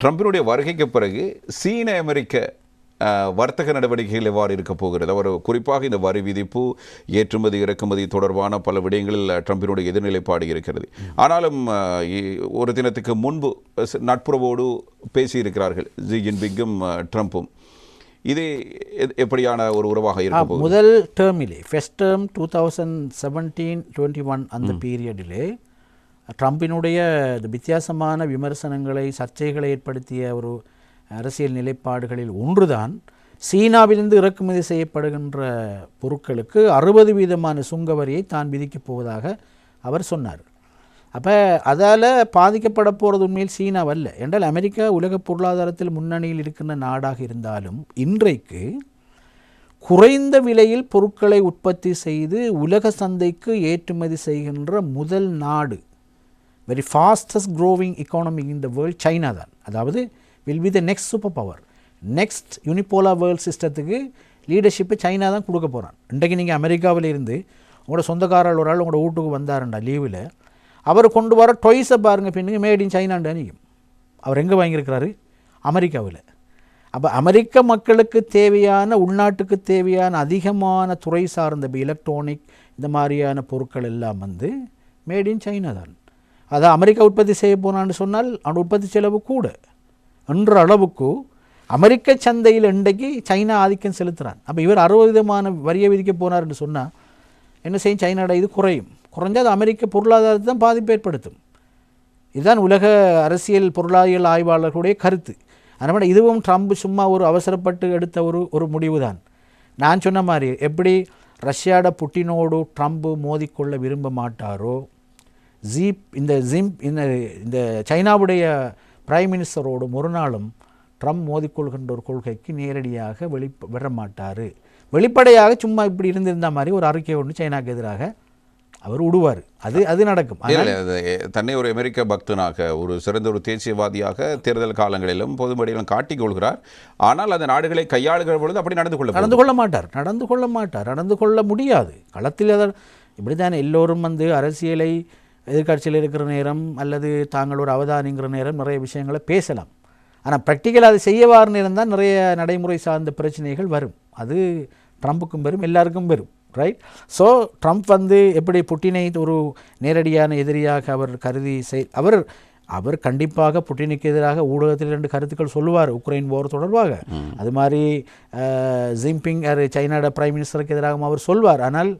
ட்ரம்பினுடைய வருகைக்கு பிறகு சீன அமெரிக்க வர்த்தக நடவடிக்கைகள் எவ்வாறு இருக்க போகிறது? அவர் குறிப்பாக இந்த வரி விதிப்பு ஏற்றுமதி இறக்குமதி தொடர்பான பல விடயங்களில் ட்ரம்பினுடைய எதிர்நிலைப்பாடு இருக்கிறது. ஆனாலும் ஒரு தினத்துக்கு முன்பு நட்புறவோடு பேசியிருக்கிறார்கள். ஜி ஜின்பிங்கும் அஹ், ட்ரம்பும். இது எப்படியான ஒரு உறவாக இருக்க போகுது? முதல் டேர்மிலே first term two thousand seventeen twenty one அந்த பீரியடிலே ட்ரம்பினுடைய வித்தியாசமான விமர்சனங்களை சர்ச்சைகளை ஏற்படுத்திய ஒரு அரசியல் நிலைப்பாடுகளில் ஒன்றுதான் சீனாவிலிருந்து இறக்குமதி செய்யப்படுகின்ற பொருட்களுக்கு அறுபது வீதமான சுங்க வரியை தான் விதிக்கப் போவதாக அவர் சொன்னார். அப்போ அதால் பாதிக்கப்பட போகிறது உண்மையில் சீனாவல்ல. என்றால் அமெரிக்கா உலக பொருளாதாரத்தில் முன்னணியில் இருக்கின்ற நாடாக இருந்தாலும் இன்றைக்கு குறைந்த விலையில் பொருட்களை உற்பத்தி செய்து உலக சந்தைக்கு ஏற்றுமதி செய்கின்ற முதல் நாடு very fastest growing economy in the world China தான். அதாவது will be the next super power next unipolar world சிஸ்டத்துக்கு leadership China தான் கொடுக்க போகிறான் இன்றைக்கு நீங்கள் அமெரிக்காவில் இருந்து உங்களோட சொந்தக்காரர் ஒரு ஆள் உங்களோட வீட்டுக்கு வந்தாருண்டா லீவில் அவர் கொண்டு வர டொய்ஸை பாருங்கள் பின்னுக்கு மேட் இன் சைனாண்டு அவர் எங்கே வாங்கியிருக்கிறாரு? அமெரிக்காவில். அப்போ அமெரிக்க மக்களுக்கு தேவையான உள்நாட்டுக்கு தேவையான அதிகமான துறை சார்ந்த எலக்ட்ரானிக் இந்த மாதிரியான பொருட்கள் எல்லாம் வந்து மேட் இன் சைனா தான். அதை அமெரிக்கா உற்பத்தி செய்ய போனான்னு சொன்னால் அந்த உற்பத்தி செலவு கூட. என்ற அளவுக்கு அமெரிக்க சந்தையில் இன்றைக்கு சைனா ஆதிக்கம் செலுத்துகிறான் அப்போ இவர் அறுபது விதமான வரியை விதிக்க போனார்னு சொன்னால் என்ன செய்யும்? சைனாட இது குறையும். குறைஞ்சா அது அமெரிக்க பொருளாதாரத்தை தான் பாதிப்பு ஏற்படுத்தும். இதுதான் உலக அரசியல் பொருளாதார ஆய்வாளர்களுடைய கருத்து. அதனால் இதுவும் ட்ரம்ப் சும்மா ஒரு அவசரப்பட்டு எடுத்த ஒரு ஒரு முடிவு தான் நான் சொன்ன மாதிரி எப்படி ரஷ்யாவோட புட்டினோடு ட்ரம்ப் மோதிக்கொள்ள விரும்ப மாட்டாரோ ஜீப் இந்த ஜிம் இந்த இந்த சைனாவுடைய பிரைம் மினிஸ்டரோடும் ஒரு நாளும் ட்ரம்ப் மோதிக்கொள்கின்ற ஒரு கொள்கைக்கு நேரடியாக வெளி வர மாட்டார் வெளிப்படையாக சும்மா இப்படி இருந்திருந்த மாதிரி ஒரு அறிக்கை ஒன்று சைனாக்கு எதிராக அவர் விடுவார் அது அது நடக்கும். தன்னை ஒரு அமெரிக்க பக்தனாக ஒரு சிறந்த ஒரு தேசியவாதியாக தேர்தல் காலங்களிலும் பொதுமடியிலும் காட்டிக் கொள்கிறார். ஆனால் அந்த நாடுகளை கையாளுகிற பொழுது அப்படி நடந்து கொள்ள நடந்து கொள்ள மாட்டார். நடந்து கொள்ள மாட்டார். நடந்து கொள்ள முடியாது. களத்தில் அதை இப்படித்தான் எல்லோரும் வந்து அரசியலை எதிர்க்கட்சியில் இருக்கிற நேரம் அல்லது தாங்கள் ஒரு அவதானிங்கிற நேரம் நிறைய விஷயங்களை பேசலாம். ஆனால் ப்ராக்டிக்கல் அதை செய்ய வார நேரம் தான் நிறைய நடைமுறை சார்ந்த பிரச்சனைகள் வரும். அது ட்ரம்புக்கும் வரும் எல்லாருக்கும் வரும் ரைட் ஸோ ட்ரம்ப் வந்து எப்படி புட்டினை ஒரு நேரடியான எதிரியாக அவர் கருதி செய் அவர் அவர் கண்டிப்பாக புட்டினுக்கு எதிராக ஊடகத்தில் ரெண்டு கருத்துக்கள் சொல்லுவார் உக்ரைன் போர் தொடர்பாக. அது மாதிரி யார் சைனாட பிரைம் மினிஸ்டருக்கு எதிராகவும் அவர் சொல்வார். ஆனால்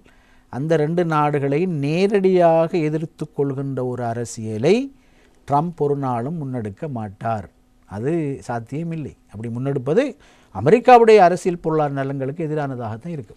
அந்த ரெண்டு நாடுகளை நேரடியாக எதிர்த்து கொள்கின்ற ஒரு அரசியலை ட்ரம்ப் ஒரு நாளும் முன்னெடுக்க மாட்டார். அது சாத்தியமில்லை. அப்படி முன்னெடுப்பது அமெரிக்காவுடைய அரசியல் பொருளாதார நலன்களுக்கு எதிரானதாகத்தான் இருக்கும்.